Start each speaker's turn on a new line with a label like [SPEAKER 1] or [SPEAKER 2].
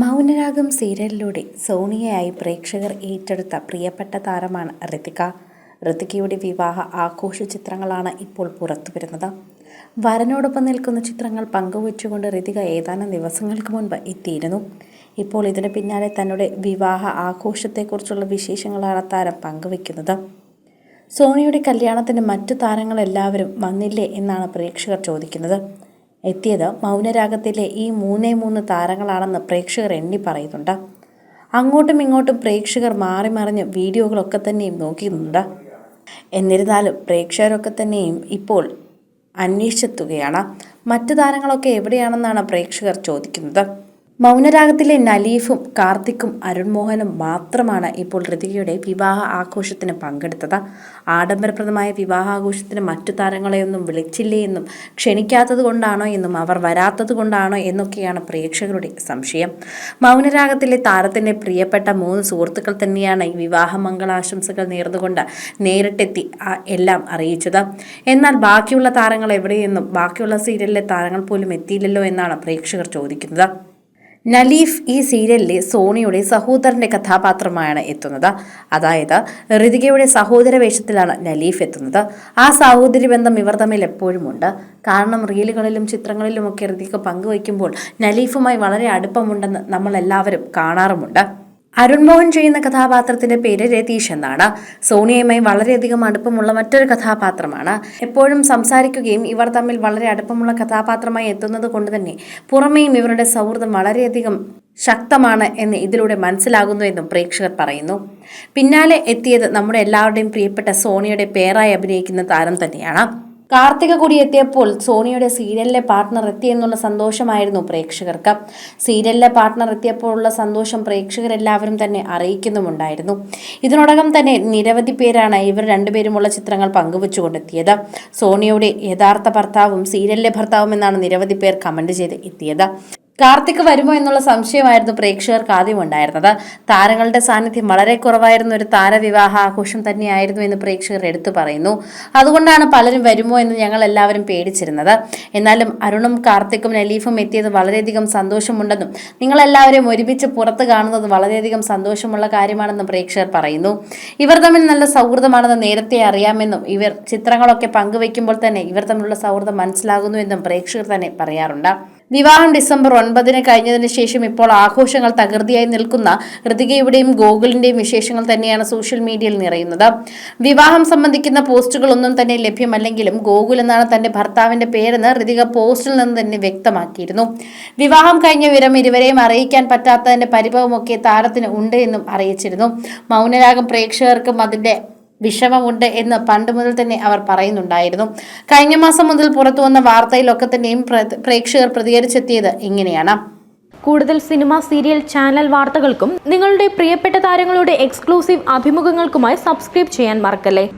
[SPEAKER 1] മൗനരാഗം സീരിയലിലൂടെ സോണിയയായി പ്രേക്ഷകർ ഏറ്റെടുത്ത പ്രിയപ്പെട്ട താരമാണ് ഋതിക. ഋതികയുടെ വിവാഹ ആഘോഷ ചിത്രങ്ങളാണ് ഇപ്പോൾ പുറത്തു വരുന്നത്. വരനോടൊപ്പം നിൽക്കുന്ന ചിത്രങ്ങൾ പങ്കുവച്ചുകൊണ്ട് ഋതിക ഏതാനും ദിവസങ്ങൾക്ക് മുൻപ് എത്തിയിരുന്നു. ഇപ്പോൾ ഇതിന് പിന്നാലെ തന്നുടെ വിവാഹ ആഘോഷത്തെക്കുറിച്ചുള്ള വിശേഷങ്ങളാണ് താരം പങ്കുവയ്ക്കുന്നത്. സോണിയുടെ കല്യാണത്തിന് മറ്റു താരങ്ങളെല്ലാവരും വന്നില്ലേ എന്നാണ് പ്രേക്ഷകർ ചോദിക്കുന്നത്. എത്തിയത് മൗനരാഗത്തിലെ ഈ മൂന്നേ മൂന്ന് താരങ്ങളാണെന്ന് പ്രേക്ഷകർ എണ്ണി പറയുന്നുണ്ട്. അങ്ങോട്ടും ഇങ്ങോട്ടും പ്രേക്ഷകർ മാറി മറിഞ്ഞ് വീഡിയോകളൊക്കെ തന്നെയും നോക്കിയിരുന്നുണ്ട് എന്നിരുന്നാലും പ്രേക്ഷകരൊക്കെ തന്നെയും ഇപ്പോൾ അന്വേഷിച്ചെത്തുകയാണ്. മറ്റു താരങ്ങളൊക്കെ എവിടെയാണെന്നാണ് പ്രേക്ഷകർ ചോദിക്കുന്നത്. മൗനരാഗത്തിലെ നലീഫും കാർത്തിക്കും അരുൺമോഹനും മാത്രമാണ് ഇപ്പോൾ ഋതികയുടെ വിവാഹ ആഘോഷത്തിന് പങ്കെടുത്തത്. ആഡംബരപ്രദമായ വിവാഹാഘോഷത്തിന് മറ്റു താരങ്ങളെയൊന്നും വിളിച്ചില്ലേ എന്നും ക്ഷണിക്കാത്തത് കൊണ്ടാണോ എന്നും അവർ വരാത്തത് കൊണ്ടാണോ എന്നൊക്കെയാണ് പ്രേക്ഷകരുടെ സംശയം. മൗനരാഗത്തിലെ താരത്തിന്റെ പ്രിയപ്പെട്ട മൂന്ന് സുഹൃത്തുക്കൾ തന്നെയാണ് ഈ വിവാഹ മംഗളാശംസകൾ നേർന്നുകൊണ്ട് നേരിട്ടെത്തി എല്ലാം അറിയിച്ചത്. എന്നാൽ ബാക്കിയുള്ള താരങ്ങൾ എവിടെയെന്നും ബാക്കിയുള്ള സീരിയലിലെ താരങ്ങൾ പോലും എത്തിയില്ലല്ലോ എന്നാണ് പ്രേക്ഷകർ ചോദിക്കുന്നത്. നലീഫ് ഈ സീരിയലിലെ സോണിയുടെ സഹോദരന്റെ കഥാപാത്രമായാണ് എത്തുന്നത്. അതായത് ഋതികയുടെ സഹോദര വേഷത്തിലാണ് നലീഫ് എത്തുന്നത്. ആ സഹോദരി ബന്ധം ഇവർ തമ്മിൽ എപ്പോഴും ഉണ്ട് കാരണം റീലുകളിലും ചിത്രങ്ങളിലുമൊക്കെ ഋതിക പങ്കുവയ്ക്കുമ്പോൾ നലീഫുമായി വളരെ അടുപ്പമുണ്ടെന്ന് നമ്മൾ എല്ലാവരും കാണാറുമുണ്ട്. അരുൺമോഹൻ ചെയ്യുന്ന കഥാപാത്രത്തിന്റെ പേര് രതീഷ് എന്നാണ്. സോണിയയുമായി വളരെയധികം അടുപ്പമുള്ള മറ്റൊരു കഥാപാത്രമാണ്. എപ്പോഴും സംസാരിക്കുകയും ഇവർ തമ്മിൽ വളരെ അടുപ്പമുള്ള കഥാപാത്രമായി എത്തുന്നത് കൊണ്ട് തന്നെ പുറമേയും ഇവരുടെ സൗഹൃദം വളരെയധികം ശക്തമാണ് എന്ന് ഇതിലൂടെ മനസ്സിലാകുന്നു എന്നും പ്രേക്ഷകർ പറയുന്നു. പിന്നാലെ എത്തിയത് നമ്മുടെ എല്ലാവരുടെയും പ്രിയപ്പെട്ട സോണിയുടെ പേരായി അഭിനയിക്കുന്ന താരം തന്നെയാണ്. കാർത്തിക കൂടി എത്തിയപ്പോൾ സോണിയുടെ സീരിയലിലെ പാർട്ട്ണർ എത്തിയെന്നുള്ള സന്തോഷമായിരുന്നു പ്രേക്ഷകർക്ക്. സീരിയലിലെ പാർട്ട്ണർ എത്തിയപ്പോഴുള്ള സന്തോഷം പ്രേക്ഷകരെല്ലാവരും തന്നെ അറിയിക്കുന്നുമുണ്ടായിരുന്നു. ഇതിനോടകം തന്നെ നിരവധി പേരാണ് ഇവർ രണ്ടുപേരുമുള്ള ചിത്രങ്ങൾ പങ്കുവച്ചുകൊണ്ടെത്തിയത്. സോണിയുടെ യഥാർത്ഥ ഭർത്താവും സീരിയലിലെ ഭർത്താവും എന്നാണ് നിരവധി പേർ കമന്റ് ചെയ്ത് എത്തിയത്. കാർത്തിക് വരുമോ എന്നുള്ള സംശയമായിരുന്നു പ്രേക്ഷകർക്ക് ആദ്യം ഉണ്ടായിരുന്നത്. താരങ്ങളുടെ സാന്നിധ്യം വളരെ കുറവായിരുന്ന. ഒരു താരവിവാഹ ആഘോഷം തന്നെയായിരുന്നു എന്ന് പ്രേക്ഷകർ എടുത്തു പറയുന്നു. അതുകൊണ്ടാണ് പലരും വരുമോ എന്ന് ഞങ്ങൾ എല്ലാവരും പേടിച്ചിരുന്നത്. എന്നാലും അരുണും കാർത്തിക്കും നലീഫും എത്തിയത് വളരെയധികം സന്തോഷമുണ്ടെന്നും നിങ്ങളെല്ലാവരും ഒരുമിച്ച് പുറത്ത് കാണുന്നത് വളരെയധികം സന്തോഷമുള്ള കാര്യമാണെന്നും പ്രേക്ഷകർ പറയുന്നു. ഇവർ തമ്മിൽ നല്ല സൗഹൃദമാണെന്ന് നേരത്തെ അറിയാമെന്നും ഇവർ ചിത്രങ്ങളൊക്കെ പങ്കുവെക്കുമ്പോൾ തന്നെ ഇവർ തമ്മിലുള്ള സൗഹൃദം മനസ്സിലാകുന്നു എന്നും പ്രേക്ഷകർ തന്നെ പറയാറുണ്ട്. വിവാഹം ഡിസംബർ ഒൻപതിന് കഴിഞ്ഞതിന് ശേഷം ഇപ്പോൾ ആഘോഷങ്ങൾ തകൃതിയായി നിൽക്കുന്ന ഋതികയുടെയും ഗോകുലിന്റെയും വിശേഷങ്ങൾ തന്നെയാണ് സോഷ്യൽ മീഡിയയിൽ നിറയുന്നത്. വിവാഹം സംബന്ധിക്കുന്ന പോസ്റ്റുകളൊന്നും തന്നെ ലഭ്യമല്ലെങ്കിലും ഗോകുൽ എന്നാണ് തന്റെ ഭർത്താവിന്റെ പേരെന്ന് ഋതിക പോസ്റ്റിൽ നിന്ന് തന്നെ വ്യക്തമാക്കിയിരുന്നു. വിവാഹം കഴിഞ്ഞ വിവരം ഇരുവരെയും അറിയിക്കാൻ പറ്റാത്തതിന്റെ പരിഭവമൊക്കെ താരത്തിന് ഉണ്ട് എന്നും അറിയിച്ചിരുന്നു. മൗനരാഗം പ്രേക്ഷകർക്കും അതിന്റെ വിഷമമുണ്ട് എന്ന് പണ്ട് മുതൽ തന്നെ അവർ പറയുന്നുണ്ടായിരുന്നു. കഴിഞ്ഞ മാസം മുതൽ പുറത്തു വന്ന വാർത്തയിലൊക്കെ തന്നെയും പ്രേക്ഷകർ പ്രതികരിച്ചെത്തിയത് ഇങ്ങനെയാണ്.
[SPEAKER 2] കൂടുതൽ സിനിമ സീരിയൽ ചാനൽ വാർത്തകൾക്കും നിങ്ങളുടെ പ്രിയപ്പെട്ട താരങ്ങളുടെ എക്സ്ക്ലൂസീവ് അഭിമുഖങ്ങൾക്കുമായി സബ്സ്ക്രൈബ് ചെയ്യാൻ മറക്കല്ലേ?